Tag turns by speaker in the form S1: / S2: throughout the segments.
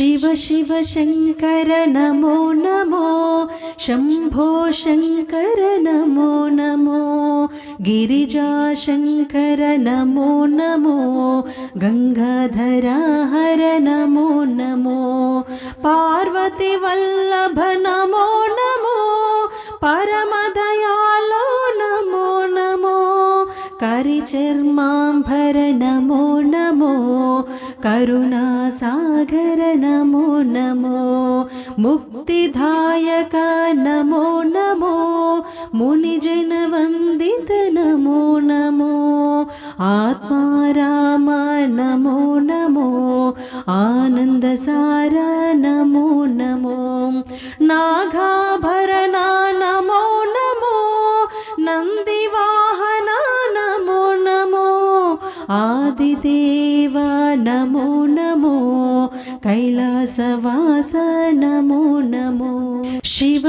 S1: शिव शिव शङ्कर नमो नमो शम्भो शङ्कर नमो नमो गिरिजाशङ्कर नमो नमो गङ्गाधरा हर नमो नमो पार्वतीवल्लभ नमो नमो परमदयालो नमो नमो करिचर्माम्भर नमो नमो करुणासागर नमो नमो मुक्तिदायक नमो नमो मुनिजनवन्दित नमो नमो आत्माराम नमो नमो आनन्दसार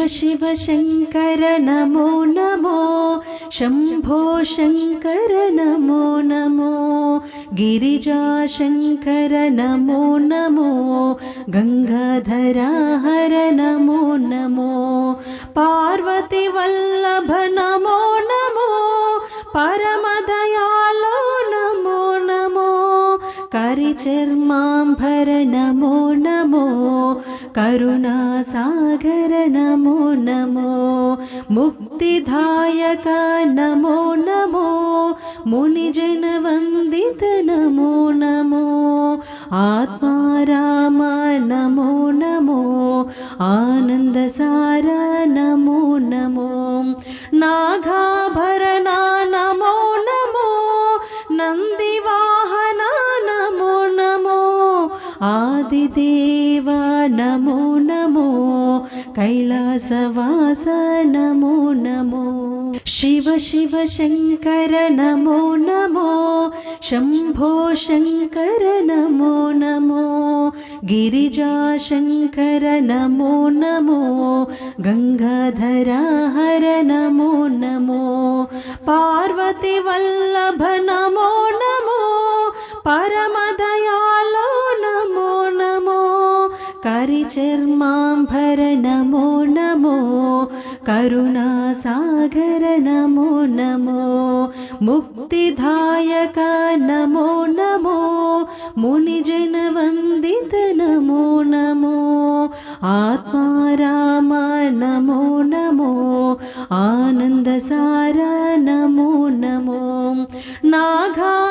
S1: शिव शङ्कर नमो नमो शम्भो शङ्कर नमो नमो गिरिजाशङ्कर नमो नमो गङ्गाधरा हर नमो नमो पार्वतीवल्लभ नमो नमो परमदयालो करिचर्माम्भर नमो नमो करुणासागर नमो नमो मुक्तिदायक नमो नमो मुनिजनवन्दित नमो नमो आत्माराम नमो नमो आनन्दसार नमो नमो नागाभरणा कैलासवास नमो नमो शिव शिव शङ्कर नमो नमो शम्भो शङ्कर नमो नमो गिरिजाशङ्कर नमो नमो गङ्गाधरा हर नमो नमो पार्वतीवल्लभ नमो नमो परमदयालो नमो नमो करिचर्माम्भर नमो नमो करुणासागर नमो नमो मुक्तिदायक नमो नमो मुनिजनवन्दित नमो नमो आत्माराम नमो नमो आनन्दसार नमो नमो नागाभरणा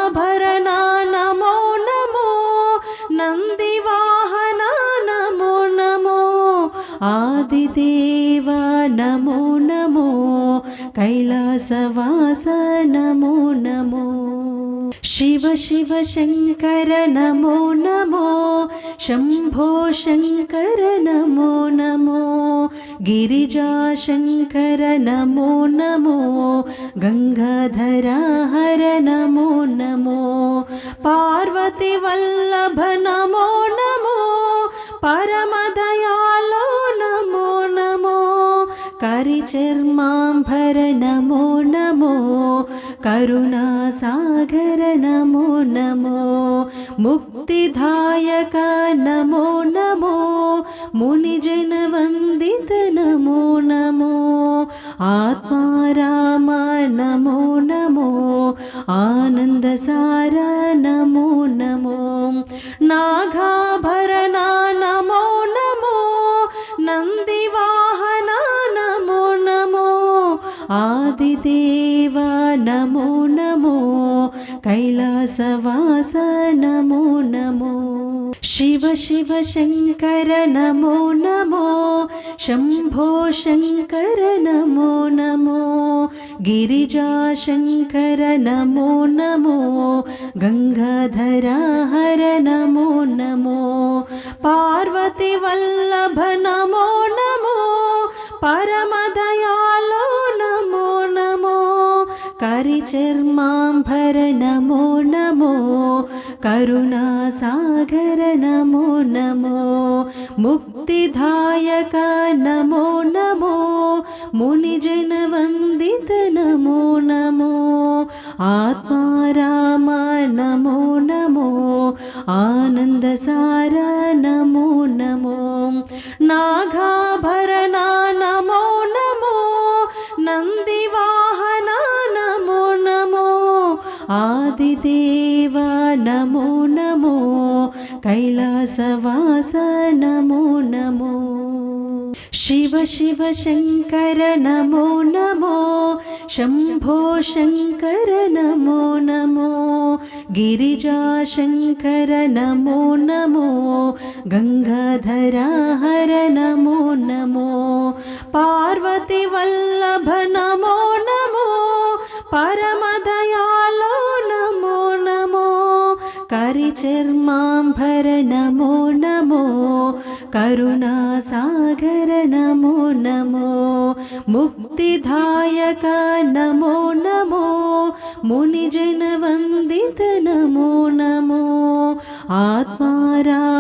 S1: कैलासवास नमो नमो शिव शिव शङ्कर नमो नमो शम्भो शङ्कर नमो नमो गिरिजाशङ्कर नमो नमो गङ्गाधरा हर नमो नमो पार्वतीवल्लभ नमो नमो परमदयालो करिचर्माम्भर नमो नमो करुणासागर नमो नमो मुक्तिदायक नमो नमो मुनिजनवन्दित नमो नमो आत्माराम आदिदेव नमो नमो कैलासवास नमो नमो शिव शिव शङ्कर नमो नमो शम्भो शङ्कर नमो नमो गिरिजाशङ्कर नमो नमो गङ्गाधरा हर नमो नमो करुणासागर नमो नमो मुक्तिदायक नमो ఆదిదేవ నమో నమో కైలాసవాస నమో నమో. శివ శివ శంకర నమో నమో శంభో శంకర నమో నమో. గిరిజా శంకర నమో నమో గంగాధర హర నమో. నమో करुणासागर नमो नमो मुक्तिधायक नमो नमो मुनिजनवन्दित नमो नमो आत्मारा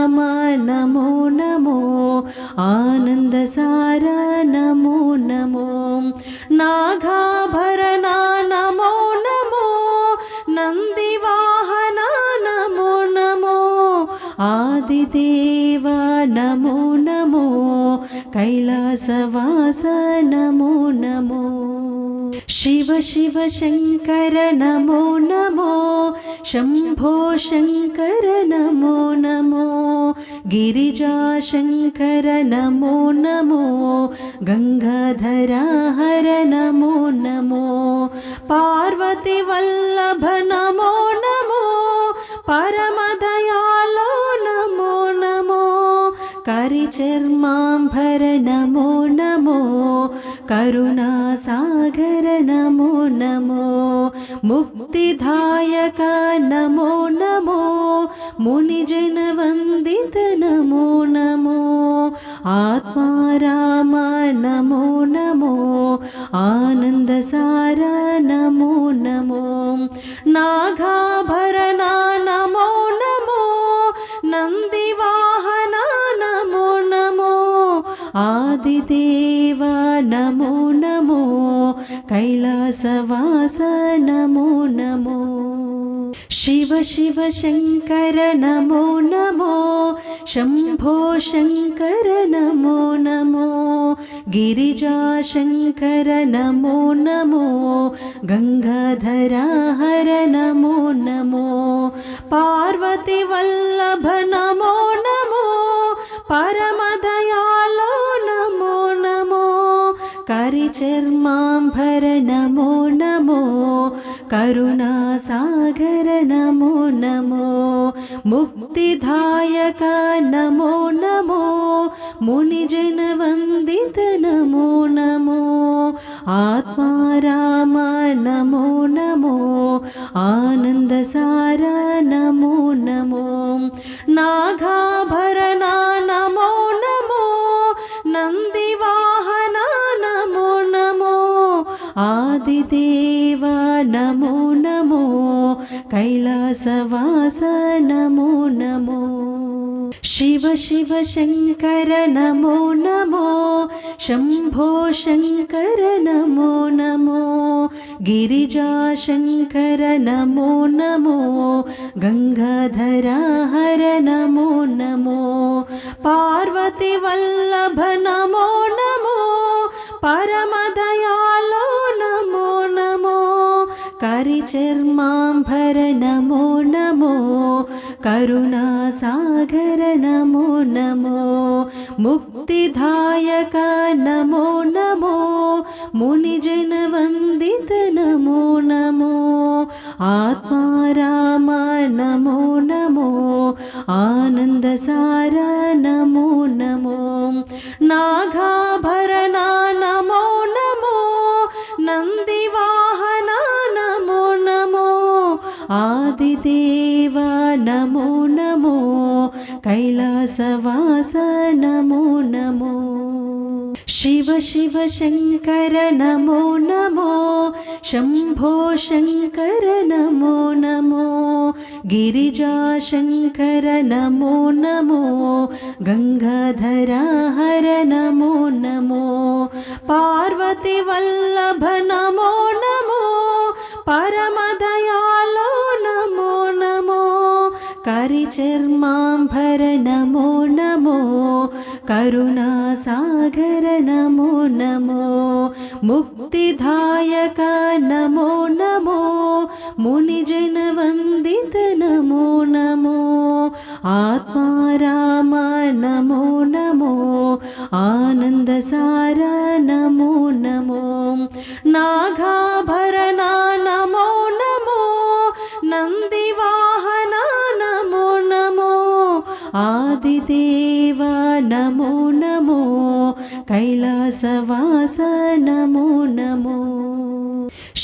S1: నమో నమో కైలాసవాస నమో నమో. శివ శివ శంకర నమో నమో. శంభో శంకర నమో నమో. గిరిజా శంకర నమో నమో. గంగాధరాహర నమో నమో. పార్వతి వల్లభ నమో न्माम्भर नमो नमो करुणासागर नमो नमो मुक्तिदायक नमो नमो मुनिजनवन्दित नमो కైలాసవాస నమో. నమో శివ శివ శంకర నమో నమో. శంభో శంకర నమో నమో. గిరిజా శంకర నమో నమో. గంగాధర హర నమో నమో. పార్వతి వల్లభ నమో నమో. పరమదయాలో सागर नमो नमो करुणा सागर नमो नमो मुक्तिदायक नमो नमो मुनिजनवन्दित नमो नमो आत्मा राम नमो नमो आनन्दसार नमो नमो नागा कैलासवास नमो। नमो शिव शिव शंकर नमो नमो। शंभो शंकर नमो नमो। गिरिजाशङ्कर नमो नमो। गंगाधरा हर नमो नमो। पार्वती वल्लभ नमो नमो। परमदय करिचर्माम्भर नमो नमो करुणासागर नमो नमो मुक्तिधायक नमो नमो मुनिजनवन्दित नमो नमो आत्मा राम नमो नमो आनन्दसा शिव शङ्कर नमो नमो शम्भो शङ्कर नमो नमो गिरिजाशङ्कर नमो नमो गङ्गाधरा हर नमो नमो पार्वतीवल्लभ नमो नमो परमदयालो नमो नमो करिचर्माम्भर नमो नमो करुणासागर नमो नमो मुक्तिदायक नमो नमो मुनिजनवन्दित नमो नमो आत्मा राम नमो नमो आनन्दसार नमो नमो नागाभरणा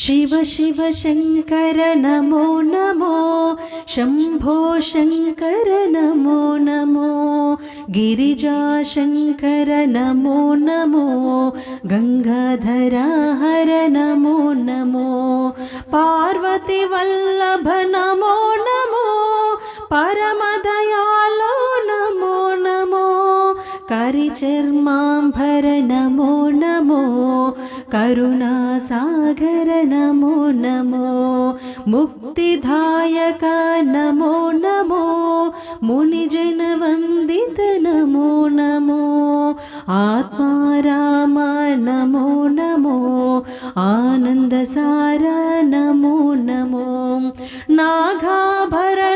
S1: शिव शिव शङ्कर नमो नमो शम्भो शङ्कर नमो नमो गिरिजाशङ्कर नमो नमो गङ्गाधरा हर नमो नमो पार्वतीवल्लभ नमो नमो परमदयालो नमो नमो करिचर्माम्भर नमो नमो करुणासागर नमो नमो मुक्तिदायक नमो नमो मुनिजनवन्दित नमो नमो आत्मा राम नमो नमो आनन्दसार नमो नमो नागाभरणा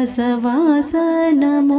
S1: కైలాసవాస నమో